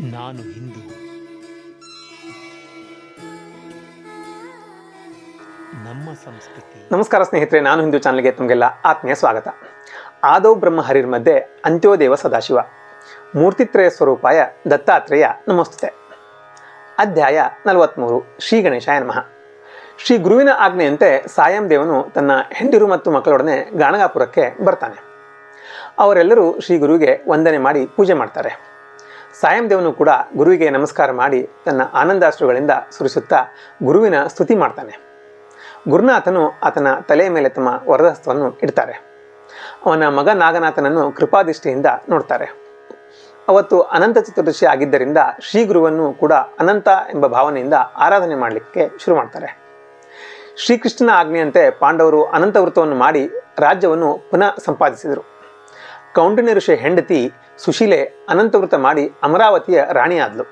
ನಾನು ಹಿಂದೂ. ನಮ್ಮ ಸಂಸ್ಕೃತಿ. ನಮಸ್ಕಾರ ಸ್ನೇಹಿತರೆ, ನಾನು ಹಿಂದೂ ಚಾನಲ್ಗೆ ತಮಗೆಲ್ಲ ಆತ್ಮೀಯ ಸ್ವಾಗತ. ಆದೌ ಬ್ರಹ್ಮ ಹರಿರ್ ಮಧ್ಯೆ ಅಂತ್ಯೋದೇವ ಸದಾಶಿವ. ಮೂರ್ತಿತ್ರಯ ಸ್ವರೂಪಾಯ ದತ್ತಾತ್ರೇಯ ನಮಸ್ತೆ ಅಧ್ಯಾಯ ನಲವತ್ತ್ಮೂರು ಶ್ರೀ ಗಣೇಶಾಯ ನಮಃ. ಶ್ರೀ ಗುರುವಿನ ಆಜ್ಞೆಯಂತೆ ಸಾಯಂ ದೇವನು ತನ್ನ ಹೆಂಡಿರು ಮತ್ತು ಮಕ್ಕಳೊಡನೆ ಗಾಣಗಾಪುರಕ್ಕೆ ಬರ್ತಾನೆ. ಅವರೆಲ್ಲರೂ ಶ್ರೀ ಗುರುವಿಗೆ ವಂದನೆ ಮಾಡಿ ಪೂಜೆ ಮಾಡ್ತಾರೆ. ಸಾಯಂ ದೇವನು ಕೂಡ ಗುರುವಿಗೆ ನಮಸ್ಕಾರ ಮಾಡಿ ತನ್ನ ಆನಂದಾಶ್ರುಗಳಿಂದ ಸುರಿಸುತ್ತಾ ಗುರುವಿನ ಸ್ತುತಿ ಮಾಡ್ತಾನೆ. ಗುರುನಾಥನು ಆತನ ತಲೆಯ ಮೇಲೆ ತಮ್ಮ ವರದಹಸ್ತವನ್ನು ಇಡ್ತಾರೆ. ಅವನ ಮಗ ನಾಗನಾಥನನ್ನು ಕೃಪಾದೃಷ್ಟಿಯಿಂದ ನೋಡ್ತಾರೆ. ಅವತ್ತು ಅನಂತ ಚತುರ್ದಶಿ ಆಗಿದ್ದರಿಂದ ಶ್ರೀ ಗುರುವನ್ನು ಕೂಡ ಅನಂತ ಎಂಬ ಭಾವನೆಯಿಂದ ಆರಾಧನೆ ಮಾಡಲಿಕ್ಕೆ ಶುರು ಮಾಡ್ತಾರೆ. ಶ್ರೀಕೃಷ್ಣನ ಆಜ್ಞೆಯಂತೆ ಪಾಂಡವರು ಅನಂತ ವೃತ್ತವನ್ನು ಮಾಡಿ ರಾಜ್ಯವನ್ನು ಪುನಃ ಸಂಪಾದಿಸಿದರು. ಕೌಂಡಿನ್ಯ ಋಷಿ ಹೆಂಡತಿ ಸುಶೀಲೆ ಅನಂತವೃತ ಮಾಡಿ ಅಮರಾವತಿಯ ರಾಣಿಯಾದಳು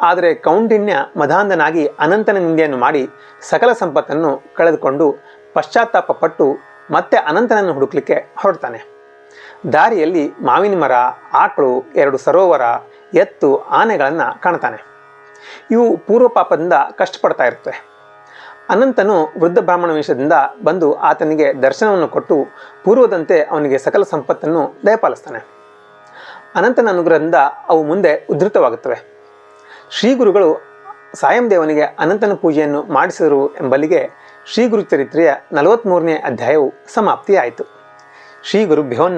ಆದರೆ ಕೌಂಡಿನ್ಯ ಮದಾಂಧನಾಗಿ ಅನಂತನ ನಿಂದೆಯನ್ನು ಮಾಡಿ ಸಕಲ ಸಂಪತ್ತನ್ನು ಕಳೆದುಕೊಂಡು ಪಶ್ಚಾತ್ತಾಪ ಪಟ್ಟು ಮತ್ತೆ ಅನಂತನನ್ನು ಹುಡುಕ್ಲಿಕ್ಕೆ ಹೊರಡ್ತಾನೆ. ದಾರಿಯಲ್ಲಿ ಮಾವಿನ ಮರ, ಆಕಳು, ಎರಡು ಸರೋವರ, ಎತ್ತು, ಆನೆಗಳನ್ನು ಕಾಣ್ತಾನೆ. ಇವು ಪೂರ್ವ ಪಾಪದಿಂದ ಕಷ್ಟಪಡ್ತಾ ಇರ್ತವೆ. ಅನಂತನು ವೃದ್ಧ ಬ್ರಾಹ್ಮಣ ವೇಷದಿಂದ ಬಂದು ಆತನಿಗೆ ದರ್ಶನವನ್ನು ಕೊಟ್ಟು ಪೂರ್ವದಂತೆ ಅವನಿಗೆ ಸಕಲ ಸಂಪತ್ತನ್ನು ದಯಪಾಲಿಸ್ತಾನೆ. ಅನಂತನ ಅನುಗ್ರಹದಿಂದ ಅವು ಮುಂದೆ ಉದ್ಧೃತವಾಗುತ್ತವೆ. ಶ್ರೀ ಗುರುಗಳು ಸಾಯಂ ದೇವನಿಗೆ ಅನಂತನ ಪೂಜೆಯನ್ನು ಮಾಡಿಸಿದರು ಎಂಬಲ್ಲಿಗೆ ಶ್ರೀ ಗುರು ಚರಿತ್ರೆಯ ನಲವತ್ತ್ಮೂರನೇ ಅಧ್ಯಾಯವು ಸಮಾಪ್ತಿಯಾಯಿತು. ಶ್ರೀ ಗುರುಭ್ಯೋ